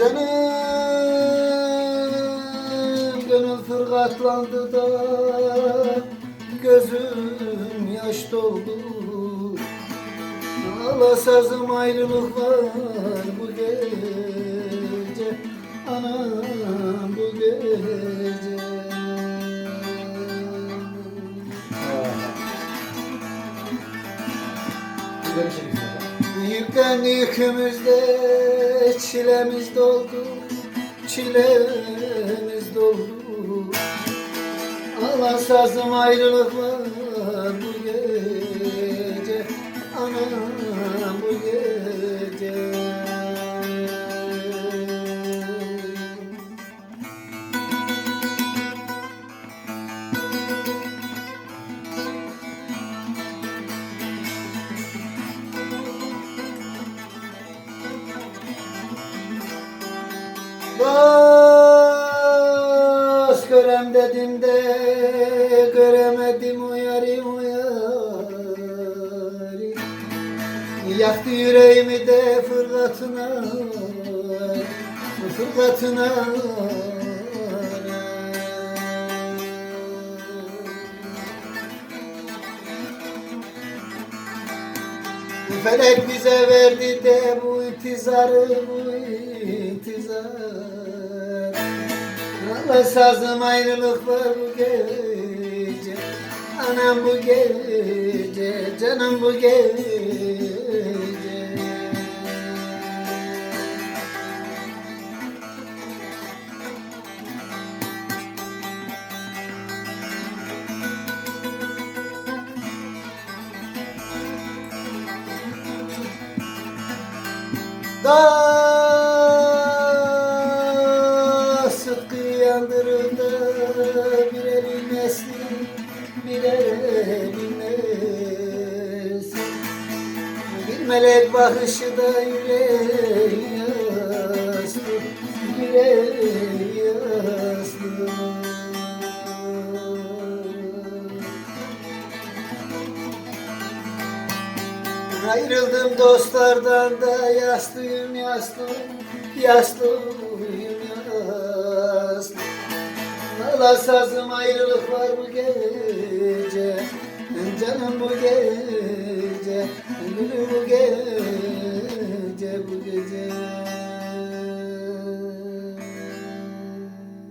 Canım gönül fırgatlandı da Gözüm yaş doldu. Ağla sazım ayrılık var bu gece Anam bu gece. Güzel Yükten yükümüzde çilemiz doldu Çilemiz doldu. Allah sazım ayrılık var bu gece Anam bu gece Dost görem dedim de göremedim o yari o yari. Yaktı yüreğimi de fırlatına fırlatına Felek bize verdi de bu intizarı bu intizar Allah sazım ayrılık var bu gece Anam bu gece canım bu gece Da sıtkı yandırır da bir elin esli bir elin esli Bir melek bakışı da yüreği yaslı yüreği yaslı Ayrıldım dostlardan da yaslıyım yaslıyım yaslıyım yaslıyım. Valla sazım ayrılık var bu gece Canım bu gece Gülüm bu gece